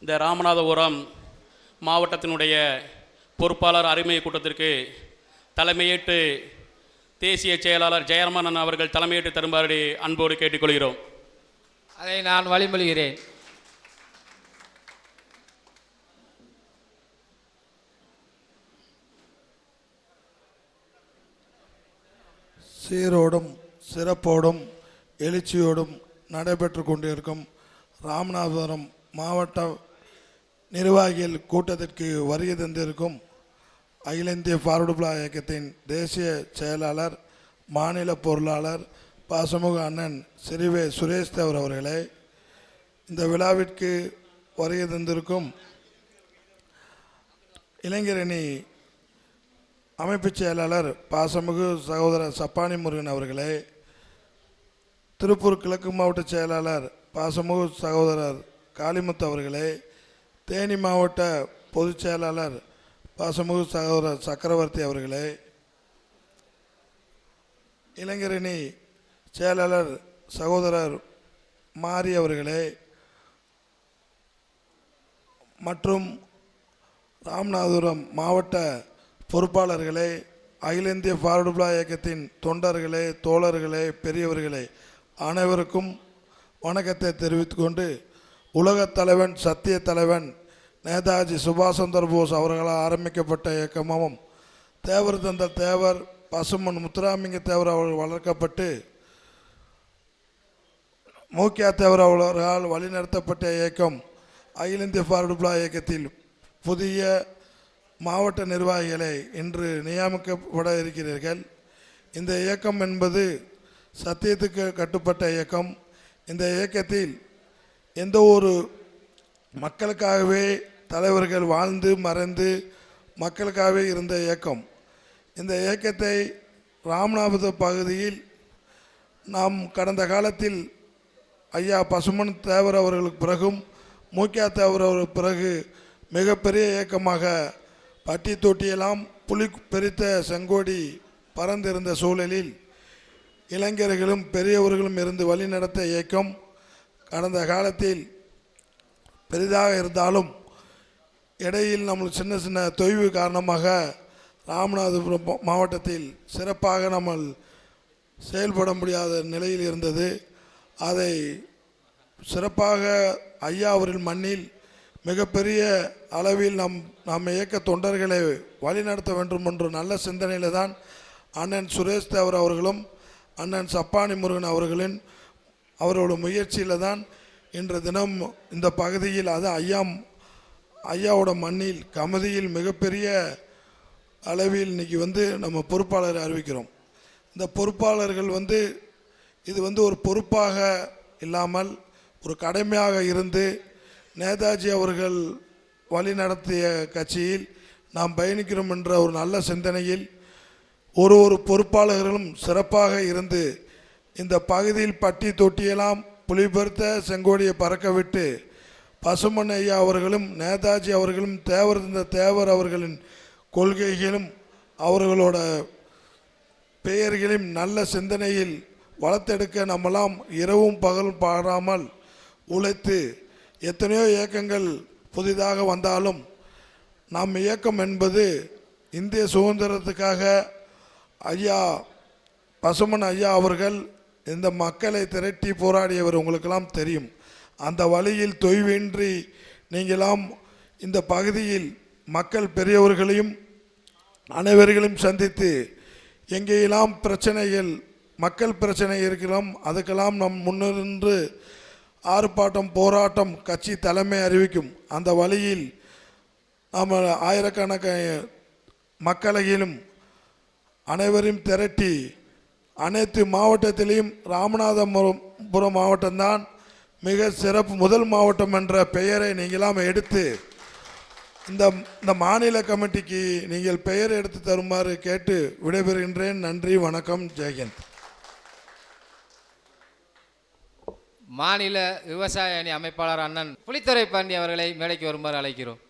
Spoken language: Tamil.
இந்த ராமநாதபுரம் மாவட்டத்தினுடைய பொறுப்பாளர் அருமை கூட்டத்திற்கு தலைமையேற்று தேசிய செயலாளர் ஜெயரமணன் அவர்கள் தலைமையேற்று தருமாறு அன்போடு கேட்டுக்கொள்கிறோம். அதை நான் வழிமொழிகிறேன். சீரோடும் சிறப்போடும் எழுச்சியோடும் நடைபெற்று கொண்டிருக்கும் ராமநாதபுரம் மாவட்ட நிர்வாகிகள் கூட்டத்திற்கு வருகை தந்திருக்கும் அகில இந்திய ஃபார்வர்டு பிளா இயக்கத்தின் தேசிய செயலாளர் மாநில பொருளாளர் பாசமுக அண்ணன் சிறிவே சுரேஷ் தேவர் அவர்களே இந்த விழாவிற்கு வருகை தந்திருக்கும் இளைஞரணி அமைப்புச் செயலாளர் பாசமுகு சகோதரர் சப்பானி முருகன் அவர்களே திருப்பூர் கிழக்கு மாவட்ட செயலாளர் பாசமுகு சகோதரர் காளிமுத்து அவர்களே தேனி மாவட்ட பொதுச் செயலாளர் பாசமுக சகோதரர் சக்கரவர்த்தி அவர்களே இளைஞரணி செயலாளர் சகோதரர் மாரி அவர்களே மற்றும் ராமநாதபுரம் மாவட்ட பொறுப்பாளர்களே அகில இந்திய ஃபார்வர்டு இயக்கத்தின் தொண்டர்களே தோழர்களே பெரியவர்களே அனைவருக்கும் வணக்கத்தை தெரிவித்து கொண்டு உலகத் தலைவன் சத்திய தலைவன் நேதாஜி சுபாஷ் சந்திரபோஸ் அவர்களால் ஆரம்பிக்கப்பட்ட இயக்கமும் தேவர் தந்த தேவர் பசுமன் முத்துராமிங்க தேவர் அவர்கள் வளர்க்கப்பட்டு மூக்கியா தேவர் அவர்களால் வழிநடத்தப்பட்ட இயக்கம் அகில இந்திய ஃபார்வர்டு இயக்கத்தில் புதிய மாவட்ட நிர்வாகிகளை இன்று நியமிக்கப்பட இருக்கிறீர்கள் இந்த இயக்கம் என்பது சத்தியத்துக்கு கட்டுப்பட்ட இயக்கம் இந்த இயக்கத்தில் எந்த ஒரு மக்களுக்காகவே தலைவர்கள் வாழ்ந்து மறைந்து மக்களுக்காகவே இருந்த இயக்கம். இந்த இயக்கத்தை ராமநாதபுரம் பகுதியில் நாம் கடந்த காலத்தில் ஐயா பசுமன் தேவர் அவர்களுக்கு பிறகும் மூக்கியா தேவர் அவர்களுக்கு பிறகு மிகப்பெரிய இயக்கமாக பட்டி தொட்டியெல்லாம் புலி பெரித்த செங்கோடி பறந்திருந்த சூழலில் இளைஞர்களும் பெரியவர்களும் இருந்து வழிநடத்த இயக்கம் கடந்த காலத்தில் பெரிதாக இருந்தாலும் இடையில் நம்மளுக்கு சின்ன சின்ன தொய்வு காரணமாக ராமநாதபுரம் மாவட்டத்தில் சிறப்பாக நம்ம செயல்பட முடியாத நிலையில் இருந்தது. அதை சிறப்பாக ஐயா அவரின் மண்ணில் மிகப்பெரிய அளவில் நம் நம்ம இயக்க தொண்டர்களை வழிநடத்த வேண்டும் என்ற நல்ல சிந்தனையில் தான் அண்ணன் சுரேஷ் தேவர் அவர்களும் அண்ணன் சப்பானி முருகன் அவர்களின் அவரோட முயற்சியில் தான் இன்று தினம் இந்த பகுதியில் அது ஐயாம் ஐயாவோட மண்ணில் கமதியில் மிகப்பெரிய அளவில் இன்னைக்கு வந்து நம்ம பொறுப்பாளரை அறிவிக்கிறோம். இந்த பொறுப்பாளர்கள் வந்து இது வந்து ஒரு பொறுப்பாக இல்லாமல் ஒரு கடமையாக இருந்து நேதாஜி அவர்கள் வழி நடத்திய கட்சியில் நாம் பயணிக்கிறோம் என்ற ஒரு நல்ல சிந்தனையில் ஒரு ஒரு பொறுப்பாளர்களும் சிறப்பாக இருந்து இந்த பகுதியில் பட்டி தொட்டியெல்லாம் புலிபெருத்த செங்கோடியை பறக்க விட்டு பசுமன் ஐயா அவர்களும் நேதாஜி அவர்களும் தேவர் இந்த தேவர் அவர்களின் கொள்கைகளும் அவர்களோட பெயர்களையும் நல்ல சிந்தனையில் வளர்த்தெடுக்க நம்மெல்லாம் இரவும் பகலும் பாடாமல் உழைத்து எத்தனையோ இயக்கங்கள் புதிதாக வந்தாலும் நம் இயக்கம் என்பது இந்திய சுதந்திரத்துக்காக ஐயா பசுமன் ஐயா அவர்கள் இந்த மக்களை திரட்டி போராடியவர் உங்களுக்கெல்லாம் தெரியும். அந்த வழியில் தொய்வின்றி நீங்களாம் இந்த பகுதியில் மக்கள் பெரியவர்களையும் அனைவர்களையும் சந்தித்து எங்கேயெல்லாம் பிரச்சனைகள் மக்கள் பிரச்சனை இருக்கிறோம் அதுக்கெல்லாம் நம் முன்னின்று ஆர்ப்பாட்டம் போராட்டம் கட்சி தலைமை அறிவிக்கும். அந்த வழியில் நாம் ஆயிரக்கணக்க மக்களையிலும் அனைவரையும் திரட்டி அனைத்து மாவட்டத்திலையும் ராமநாதபுரம் மாவட்டம்தான் மிக சிறப்பு முதல் மாவட்டம் என்ற பெயரை நீங்களாம் எடுத்து இந்த இந்த மாநில கமிட்டிக்கு நீங்கள் பெயர் எடுத்து தருமாறு கேட்டு விடைபெறுகின்றேன். நன்றி வணக்கம் ஜெயஹிந்த் மாநில விவசாய அணி அமைப்பாளர் அண்ணன் புலித்துறை பாண்டி அவர்களை மேடைக்கு வருமாறு அழைக்கிறோம்.